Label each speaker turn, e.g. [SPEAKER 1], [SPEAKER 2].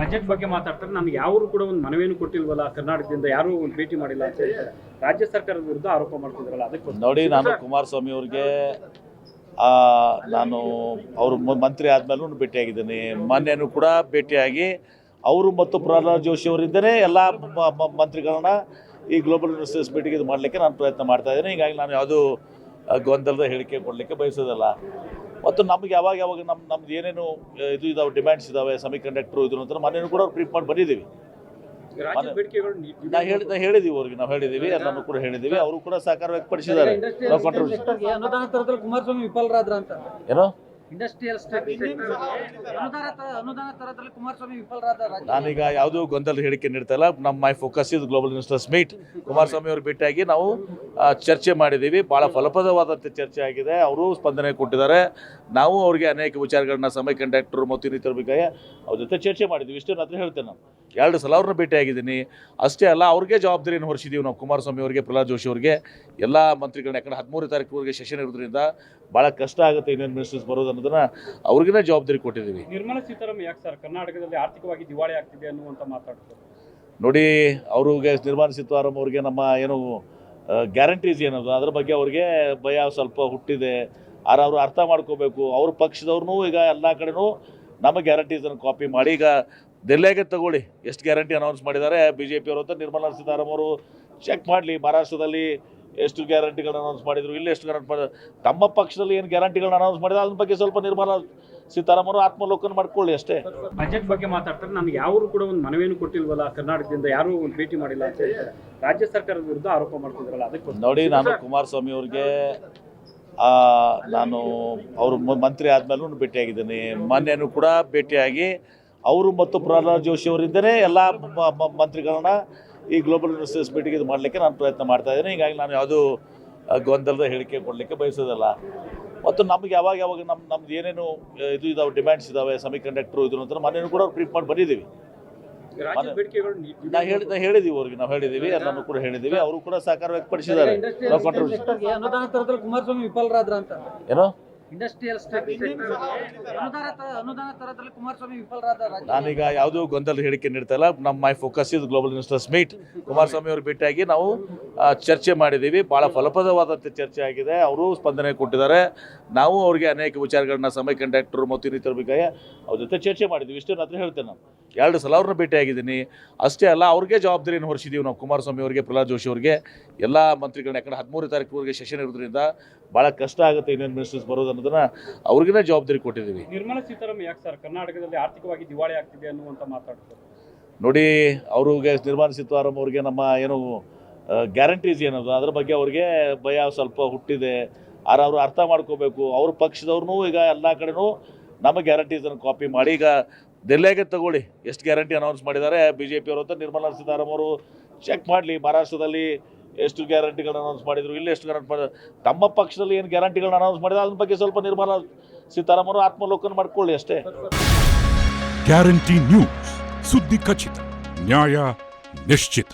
[SPEAKER 1] Budget ಬಗ್ಗೆ ಮಾತಾಡ್ತಾರೆ. ನಮ್ಗೆ ಯಾರು ಕೂಡ ಒಂದು ಮನವಿಯನ್ನು ಕೊಟ್ಟಿಲ್ವಲ್ಲ, ಕರ್ನಾಟಕದಿಂದ ಯಾರು ಒಂದು ಭೇಟಿ ಮಾಡಿಲ್ಲ ಅಂತ ಹೇಳ್ತಾರೆ. ರಾಜ್ಯ ಸರ್ಕಾರದ ವಿರುದ್ಧ ಆರೋಪ ಮಾಡ್ತಿದ್ರಲ್ಲ ಅದಕ್ಕೆ
[SPEAKER 2] ನೋಡಿ, ನಾನು ಕುಮಾರಸ್ವಾಮಿ ಅವ್ರಿಗೆ ನಾನು ಅವರು ಮಂತ್ರಿ ಆದಮೇಲೂ ಭೇಟಿಯಾಗಿದ್ದೀನಿ. ಮೊನ್ನೆನೂ ಕೂಡ ಭೇಟಿಯಾಗಿ ಅವರು ಮತ್ತು ಪ್ರಹ್ಲಾದ್ ಜೋಶಿ ಅವರಿಂದನೇ ಎಲ್ಲ ಮಂತ್ರಿಗಳನ್ನ ಈ ಗ್ಲೋಬಲ್ ಇನ್ವೆಸ್ಟರ್ಸ್ ಭೇಟಿಗೆ ಇದು ಮಾಡಲಿಕ್ಕೆ ನಾನು ಪ್ರಯತ್ನ ಮಾಡ್ತಾ ಇದ್ದೀನಿ. ಹೀಗಾಗಿ ನಾನು ಯಾವುದು ಗೊಂದಲದ ಹೇಳಿಕೆ ಕೊಡಲಿಕ್ಕೆ ಬಯಸೋದಲ್ಲ. ಮತ್ತು ನಮ್ಗೆ ಯಾವಾಗ ಯಾವಾಗ ನಮ್ಮ ನಮ್ದು ಏನೇನು ಇದು ಇದಾವೆ ಡಿಮ್ಯಾಂಡ್ಸ್ ಇದಾವೆ ಸೆಮಿ ಕಂಡಕ್ಟರ್ ಇದು ಅಂತ ಮನೇನು ಕೂಡ ಪ್ರಿಂಟ್ ಮಾಡಿ ಬಂದಿದ್ದೀವಿ.
[SPEAKER 1] ನಿ-
[SPEAKER 2] ಹೇಳಿ ನಾ ಹೇಳಿದ್ದೀವಿ ಅವ್ರಿಗೆ ನಾವು ಹೇಳಿದ್ದೀವಿ ಎಲ್ಲರೂ ಕೂಡ ಹೇಳಿದೀವಿ ಅವರು ಕೂಡ ಸಹಕಾರ ವ್ಯಕ್ತಪಡಿಸಿದ್ದಾರೆ. ನಾವು
[SPEAKER 3] ಕುಮಾರಸ್ವಾಮಿ ವಿಫಲರಾದ್ರ ಅಂತ
[SPEAKER 2] ಏನೋ?
[SPEAKER 3] ಇಂಡಸ್ಟ್ರಿಯಲ್
[SPEAKER 2] ನಾನೀಗ ಯಾವುದೂ ಗೊಂದಲ ಹೇಳಿಕೆ ನೀಡ್ತಾ ಇಲ್ಲ ನಮ್ಮ ಮೈ ಫೋಕಸ್ ಇದು ಗ್ಲೋಬಲ್ ಮಿನಿಸ್ಟರ್ಸ್ ಮೀಟ್ ಕುಮಾರಸ್ವಾಮಿ ಅವರು ಭೇಟಿಯಾಗಿ ನಾವು ಚರ್ಚೆ ಮಾಡಿದ್ದೀವಿ. ಭಾಳ ಫಲಪ್ರದವಾದಂಥ ಚರ್ಚೆ ಆಗಿದೆ. ಅವರು ಸ್ಪಂದನೆ ಕೊಟ್ಟಿದ್ದಾರೆ. ನಾವು ಅವರಿಗೆ ಅನೇಕ ವಿಚಾರಗಳನ್ನ ಸಮಯ ಕಂಡಕ್ಟರ್ ಮತ್ತು ಇನ್ನಿತರ ಬಗ್ಗೆ ಅವ್ರ ಜೊತೆ ಚರ್ಚೆ ಮಾಡಿದ್ದೀವಿ. ಇಷ್ಟೇ ನಾನು ಹೇಳ್ತೇನೆ ನಾನು. ಎರಡು ಸಲ ಅವ್ರನ್ನ ಭೇಟಿಯಾಗಿದ್ದೀನಿ. ಅಷ್ಟೇ ಅಲ್ಲ ಅವ್ರಿಗೆ ಜವಾಬ್ದಾರಿಯನ್ನು ಹೊರಿಸಿದ್ದೀವಿ ನಾವು ಕುಮಾರಸ್ವಾಮಿ ಅವರಿಗೆ ಪ್ರಹ್ಲಾದ್ ಜೋಶಿ ಅವರಿಗೆ. ಎಲ್ಲ ಮಂತ್ರಿಗಳನ್ನ ಯಾಕಂದ್ರೆ ಹದಿಮೂರು ತಾರೀಕುವರೆಗೆ ಸೆಷನ್ ಇರೋದ್ರಿಂದ ಭಾಳ ಕಷ್ಟ ಆಗುತ್ತೆ ಇನ್ನೇನು ಮಿನಿಸ್ಟರ್ಸ್ ಬರೋದು ಅನ್ನೋದನ್ನ ಅವ್ರಿಗೇ ಜವಾಬ್ದಾರಿ ಕೊಟ್ಟಿದ್ದೀವಿ.
[SPEAKER 1] ನಿರ್ಮಲಾ ಸೀತಾರಾಮನ್ ಯಾಕೆ ಸರ್ ಕರ್ನಾಟಕದಲ್ಲಿ ಆರ್ಥಿಕವಾಗಿ ದಿವಾಳಿ ಆಗ್ತಿದೆ ಅನ್ನುವಂಥ ಮಾತಾಡ್ತಾರೆ?
[SPEAKER 2] ನೋಡಿ ಅವ್ರಿಗೆ ನಿರ್ಮಲಾ ಸೀತಾರಾಮ್ ಅವ್ರಿಗೆ ನಮ್ಮ ಏನು ಗ್ಯಾರಂಟೀಸ್ ಏನದು? ಅದ್ರ ಬಗ್ಗೆ ಅವ್ರಿಗೆ ಭಯ ಸ್ವಲ್ಪ ಹುಟ್ಟಿದೆ. ಆದ್ರೆ ಅವರು ಅರ್ಥ ಮಾಡ್ಕೋಬೇಕು. ಅವ್ರ ಪಕ್ಷದವ್ರನ್ನೂ ಈಗ ಎಲ್ಲ ಕಡೆನೂ ನಮ್ಮ ಗ್ಯಾರಂಟೀಸನ್ನು ಕಾಪಿ ಮಾಡಿ ಈಗ ದೆಲ್ಲಿಯಾಗೆ ತಗೊಳ್ಳಿ. ಎಷ್ಟು ಗ್ಯಾರಂಟಿ ಅನೌನ್ಸ್ ಮಾಡಿದ್ದಾರೆ? ಬಿ ಜೆ ಪಿಯವರು ಅಂತ ನಿರ್ಮಲಾ ಸೀತಾರಾಮ್ ಅವರು ಚೆಕ್ ಮಾಡಲಿ. ಮಹಾರಾಷ್ಟ್ರದಲ್ಲಿ ಎಷ್ಟು ಗ್ಯಾರಂಟಿಗಳನ್ನ ಅನೌನ್ಸ್ ಮಾಡಿದರು? ಇಲ್ಲಿ ಎಷ್ಟು ಗ್ಯಾರಂಟಿ ಮಾಡಿದ್ರು ತಮ್ಮ ಪಕ್ಷದಲ್ಲಿ ಏನು ಗ್ಯಾರಂಟಿಗಳನ್ನ ಅನೌನ್ಸ್ ಮಾಡಿದ್ರೆ ಅದ್ರ ಬಗ್ಗೆ ಸ್ವಲ್ಪ ನಿರ್ಮಲಾ ಸೀತಾರಾಮ್ ಅವರು ಆತ್ಮಲೋಕನ ಮಾಡ್ಕೊಳ್ಳಿ ಅಷ್ಟೇ.
[SPEAKER 1] ಬಜೆಟ್ ಬಗ್ಗೆ ಮಾತಾಡ್ತಾರೆ. ನಮ್ಗೆ ಯಾರು ಕೂಡ ಒಂದು ಮನವಿಯನ್ನು ಕೊಟ್ಟಿಲ್ವಲ್ಲ ಕರ್ನಾಟಕದಿಂದ ಯಾರು ಒಂದು ಭೇಟಿ ಮಾಡಿಲ್ಲ ಅಂತ ಹೇಳ್ತಾರೆ. ರಾಜ್ಯ ಸರ್ಕಾರದ ವಿರುದ್ಧ ಆರೋಪ ಮಾಡ್ತಿದ್ರಲ್ಲ ಅದಕ್ಕೆ
[SPEAKER 2] ನೋಡಿ ನಾನು ಕುಮಾರಸ್ವಾಮಿ ಅವ್ರಿಗೆ ನಾನು ಅವರು ಮಂತ್ರಿ ಆದ್ಮೇಲೂ ಭೇಟಿಯಾಗಿದ್ದೀನಿ. ಮೊನ್ನೆನೂ ಕೂಡ ಭೇಟಿಯಾಗಿ ಅವರು ಮತ್ತು ಪ್ರಹ್ಲಾದ್ ಜೋಶಿ ಅವರಿಂದನೇ ಎಲ್ಲ ಮಂತ್ರಿಗಳನ್ನ ಈ ಗ್ಲೋಬಲ್ ಇನ್ವೆಸ್ಟರ್ಸ್ ಮೀಟಿಂಗ್ ಇದು ಮಾಡಲಿಕ್ಕೆ ನಾನು ಪ್ರಯತ್ನ ಮಾಡ್ತಾ ಇದ್ದೀನಿ. ಹೀಗಾಗಿ ನಾನು ಯಾವುದೂ ಗೊಂದಲದ ಹೇಳಿಕೆ ಕೊಡಲಿಕ್ಕೆ ಬಯಸೋದಲ್ಲ. ಮತ್ತು ನಮ್ಗೆ ಯಾವಾಗ ಯಾವಾಗ ನಮ್ಮ ನಮ್ದು ಏನೇನು ಇದು ಇದಾವೆ ಡಿಮ್ಯಾಂಡ್ಸ್ ಇದಾವೆ ಸೆಮಿ ಕಂಡಕ್ಟ್ರು ಇದ್ರು ಅಂತ ಮೊನ್ನೆನೂ ಕೂಡ ಪ್ರಿಂಟ್ ಮಾಡಿ ಬಂದಿದ್ದೀವಿ.
[SPEAKER 1] ರಾಜ್ಯದ ಬೇಡಿಕೆಗಳು ನಿ-
[SPEAKER 2] ನಾ ಹೇಳಿ ನಾ ಹೇಳಿದ್ದೀವಿ ಅವ್ರಿಗೆ ನಾವು ಹೇಳಿದ್ದೀವಿ ಎಲ್ಲರೂ ಕೂಡ ಹೇಳಿದ್ದೀವಿ ಅವರು ಕೂಡ ಸಹಕಾರ ವ್ಯಕ್ತಪಡಿಸಿದ್ದಾರೆ. ನಾವು ಏನೋ?
[SPEAKER 3] ಇಂಡಸ್ಟ್ರಿಯಲ್ ಅನುದಾನ ತರದಲ್ಲಿ ಕುಮಾರಸ್ವಾಮಿ ವಿಫಲರಾದ
[SPEAKER 2] ನಾನೀಗ ಯಾವುದೂ ಗೊಂದಲ ಹೇಳಿಕೆ ನೀಡ್ತಾ ಇಲ್ಲ ನಮ್ಮ ಮೈ ಫೋಕಸ್ ಇದು ಗ್ಲೋಬಲ್ ಇನ್ವೆಸ್ಟರ್ಸ್ ಮೀಟ್ ಕುಮಾರಸ್ವಾಮಿ ಅವರು ಭೇಟಿಯಾಗಿ ನಾವು ಚರ್ಚೆ ಮಾಡಿದ್ದೀವಿ. ಭಾಳ ಫಲಪ್ರದವಾದಂಥ ಚರ್ಚೆ ಆಗಿದೆ. ಅವರು ಸ್ಪಂದನೆ ಕೊಟ್ಟಿದ್ದಾರೆ. ನಾವು ಅವರಿಗೆ ಅನೇಕ ವಿಚಾರಗಳನ್ನ ಸಮಯ ಕಂಡಕ್ಟರ್ ಮತ್ತು ಇನ್ನಿತರ ಬಗ್ಗೆ ಅವ್ರ ಜೊತೆ ಚರ್ಚೆ ಮಾಡಿದ್ದೀವಿ. ಇಷ್ಟೇ ನಾನು ಹೇಳ್ತೇನೆ ನಾನು. ಎರಡು ಸಲ ಅವ್ರನ್ನ ಭೇಟಿಯಾಗಿದ್ದೀನಿ. ಅಷ್ಟೇ ಅಲ್ಲ ಅವ್ರಿಗೆ ಜವಾಬ್ದಾರಿಯನ್ನು ಹೊರಿಸಿದ್ದೀವಿ ನಾವು ಕುಮಾರಸ್ವಾಮಿ ಅವರಿಗೆ ಪ್ರಹ್ಲಾದ್ ಜೋಶಿ ಅವರಿಗೆ. ಎಲ್ಲ ಮಂತ್ರಿಗಳನ್ನ ಯಾಕಂದ್ರೆ ಹದಿಮೂರು ತಾರೀಕುವರೆಗೆ ಸೆಷನ್ ಇರೋದ್ರಿಂದ ಭಾಳ ಕಷ್ಟ ಆಗುತ್ತೆ ಇನ್ನೇನು ಮಿನಿಸ್ಟರ್ಸ್ ಬರೋದು ಅನ್ನೋದನ್ನ ಅವ್ರಿಗಿನ ಜವಾಬ್ದಾರಿ ಕೊಟ್ಟಿದ್ದೀವಿ.
[SPEAKER 1] ನಿರ್ಮಲಾ ಸೀತಾರಾಮನ್ ಯಾಕೆ ಸರ್? ಕರ್ನಾಟಕದಲ್ಲಿ ಆರ್ಥಿಕವಾಗಿ ದಿವಾಳಿ ಆಗ್ತಿದೆ ಅನ್ನುವಂತ ಮಾತಾಡ್ತಾರೆ.
[SPEAKER 2] ನೋಡಿ ಅವ್ರಿಗೆ ನಿರ್ಮಲಾ ಸೀತಾರಾಮ್ ಅವ್ರಿಗೆ ನಮ್ಮ ಏನು ಗ್ಯಾರಂಟೀಸ್ ಏನದು? ಅದ್ರ ಬಗ್ಗೆ ಅವ್ರಿಗೆ ಭಯ ಸ್ವಲ್ಪ ಹುಟ್ಟಿದೆ. ಆರ ಅವರು ಅರ್ಥ ಮಾಡ್ಕೋಬೇಕು. ಅವ್ರ ಪಕ್ಷದವ್ರನ್ನೂ ಈಗ ಎಲ್ಲ ಕಡೆನೂ ನಮ್ಮ ಗ್ಯಾರಂಟೀಸನ್ನು ಕಾಪಿ ಮಾಡಿ ಈಗ ದೆಲ್ಲಿಯಾಗೆ ತಗೊಳ್ಳಿ. ಎಷ್ಟು ಗ್ಯಾರಂಟಿ ಅನೌನ್ಸ್ ಮಾಡಿದ್ದಾರೆ? ಬಿ ಜೆ ಪಿಯವರು ಅಂತ ನಿರ್ಮಲಾ ಸೀತಾರಾಮ್ ಅವರು ಚೆಕ್ ಮಾಡಲಿ. ಮಹಾರಾಷ್ಟ್ರದಲ್ಲಿ ಎಷ್ಟು ಗ್ಯಾರಂಟಿಗಳನ್ನ ಅನೌನ್ಸ್ ಮಾಡಿದರು? ಇಲ್ಲಿ ಎಷ್ಟು ಗ್ಯಾರಂಟಿ ಮಾಡಿದ್ರು ತಮ್ಮ ಪಕ್ಷದಲ್ಲಿ ಏನು ಗ್ಯಾರಂಟಿಗಳನ್ನ ಅನೌನ್ಸ್ ಮಾಡಿದ್ರೆ ಅದ್ರ ಬಗ್ಗೆ ಸ್ವಲ್ಪ ನಿರ್ಮಲಾ ಅವರು ಆತ್ಮಲೋಕನ ಮಾಡ್ಕೊಳ್ಳಿ ಅಷ್ಟೇ.
[SPEAKER 4] Guarantee news. ಸುದ್ದಿ ಖಚಿತ. ನ್ಯಾಯ ನಿಶ್ಚಿತ.